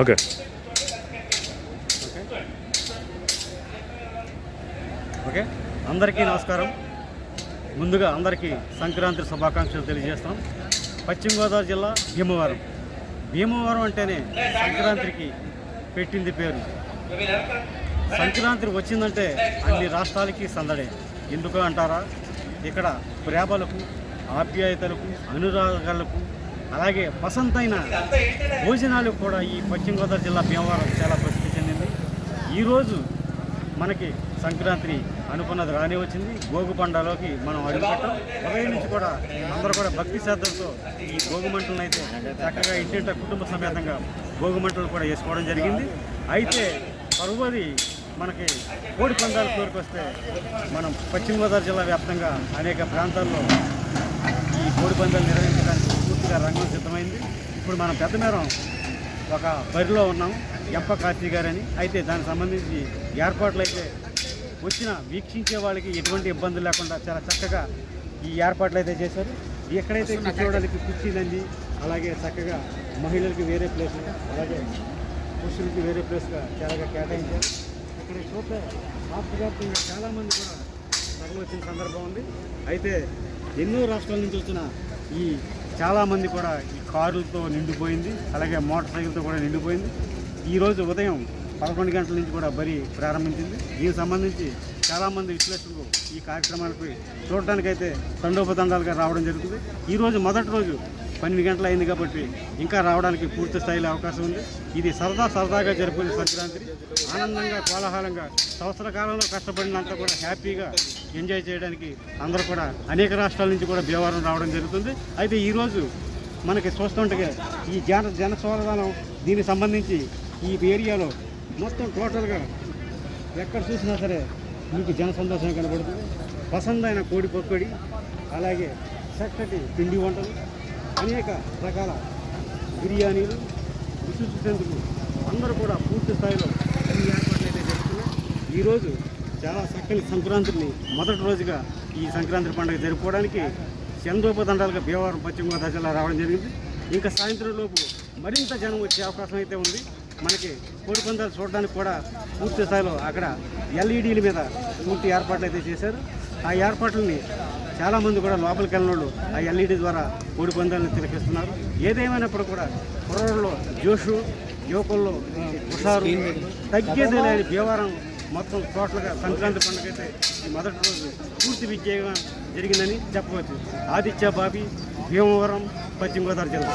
Okay. Okay. అందరికీ నమస్కారం. ముందుగా అందరికీ సంక్రాంతి శుభాకాంక్షలు తెలియజేస్తాం. పశ్చిమ గోదావరి జిల్లా భీమవరం. భీమవరం అంటేనే సంక్రాంతికి పెట్టింది పేరు. సంక్రాంతి వచ్చిందంటే అన్ని రాష్ట్రాలకి సందడే. ఎందుకు అంటారా? ఇక్కడ ప్రేమలకు ఆప్యాయతలకు అనురాగాలకు అలాగే పసంతైన భోజనాలు కూడా ఈ పశ్చిమ గోదావరి జిల్లా భీమవరం చాలా ప్రసిద్ధి చెందింది. ఈరోజు మనకి సంక్రాంతి అనుకున్నది రాని వచ్చింది. భోగి పండలోకి మనం అడుగుపెట్టాం. ఉదయం నుంచి కూడా అందరూ కూడా భక్తి శ్రద్ధలతో ఈ భోగి మంటలను అయితే చక్కగా ఇంటింట కుటుంబ సమేతంగా భోగి మంటలు కూడా వేసుకోవడం జరిగింది. అయితే పరువది మనకి కోడి పందాల కోరికొస్తే మనం పశ్చిమ గోదావరి జిల్లా వ్యాప్తంగా అనేక ప్రాంతాల్లో ఈ కోడి పందాలు నిర్వహించడం పూర్తిగా రంగం సిద్ధమైంది. ఇప్పుడు మనం పెద్ద మేరం ఒక బరిలో ఉన్నాం ఎంప కార్తీ గారని. అయితే దానికి సంబంధించి ఏర్పాట్లు అయితే వచ్చిన వీక్షించే వాళ్ళకి ఎటువంటి ఇబ్బందులు లేకుండా చాలా చక్కగా ఈ ఏర్పాట్లు అయితే చేశారు. ఎక్కడైతే కూర్చోవడానికి కుర్చీలండి అలాగే చక్కగా మహిళలకి వేరే ప్లేస్ అలాగే పురుషులకి వేరే ప్లేస్గా చాలా కేటాయించారు. ఇక్కడ చూస్తే రాష్ట్ర వ్యాప్తంగా చాలామంది కూడా తరలి వచ్చిన సందర్భం ఉంది. అయితే ఎన్నో రాష్ట్రాల నుంచి వచ్చిన ఈ చాలామంది కూడా ఈ కారులతో నిండిపోయింది అలాగే మోటార్ సైకిల్తో కూడా నిండిపోయింది. ఈరోజు ఉదయం పదకొండు గంటల నుంచి కూడా బరి ప్రారంభించింది. దీనికి సంబంధించి చాలామంది విశ్లేషకులు ఈ కార్యక్రమానికి చూడటానికైతే తండోపతండాలుగా రావడం జరుగుతుంది. ఈరోజు మొదటి రోజు పన్నెండు గంటలు అయింది కాబట్టి ఇంకా రావడానికి పూర్తి స్థాయిలో అవకాశం ఉంది. ఇది సరదా సరదాగా జరుపుకునే సంక్రాంతి. ఆనందంగా కోలాహలంగా సంవత్సర కాలంలో కష్టపడినంత కూడా హ్యాపీగా ఎంజాయ్ చేయడానికి అందరూ కూడా అనేక రాష్ట్రాల నుంచి కూడా భీమవరం రావడం జరుగుతుంది. అయితే ఈరోజు మనకి చూస్తుంటే ఈ జన జన దీనికి సంబంధించి ఈ ఏరియాలో మొత్తం టోటల్గా ఎక్కడ చూసినా సరే మీకు జన సంతోషం కనబడుతుంది. పసందైన కోడి పక్కడి అలాగే చక్కటి పిండి వంటలు అనేక రకాల బిర్యానీలు విశిష్టందుకు అందరూ కూడా పూర్తి స్థాయిలో అన్ని ఏర్పాట్లు అయితే జరుగుతున్నాయి ఈరోజు చాలా చక్కని సంక్రాంతిని మొదటి రోజుగా ఈ సంక్రాంతి పండుగ జరుపుకోవడానికి చంద్రోపదండాలుగా భీమవరం పశ్చిమ గోదావరి జిల్లా రావడం జరిగింది. ఇంకా సాయంత్రం లోపు మరింత జనం వచ్చే అవకాశం అయితే ఉంది. మనకి కోడి పందాలు చూడడానికి కూడా పూర్తి స్థాయిలో అక్కడ ఎల్ఈడీల మీద పూర్తి ఏర్పాట్లు అయితే చేశారు. ఆ ఏర్పాట్లని చాలామంది కూడా లోపలికి వెళ్ళినోళ్ళు ఆ ఎల్ఈడి ద్వారా ఓడి పందాలను తిలకిస్తున్నారు ఏదేమైనప్పుడు కూడా కుర్రోళ్ళు జోషు యువకుల్లో హుషారు తగ్గేది లేని భీమవరం మొత్తం టోటల్గా సంక్రాంతి పండుగ అయితే ఈ మొదటి రోజు పూర్తి విజయంగా జరిగిందని చెప్పవచ్చు. ఆదిత్య బాబీ భీమవరం పశ్చిమ గోదావరి జిల్లా.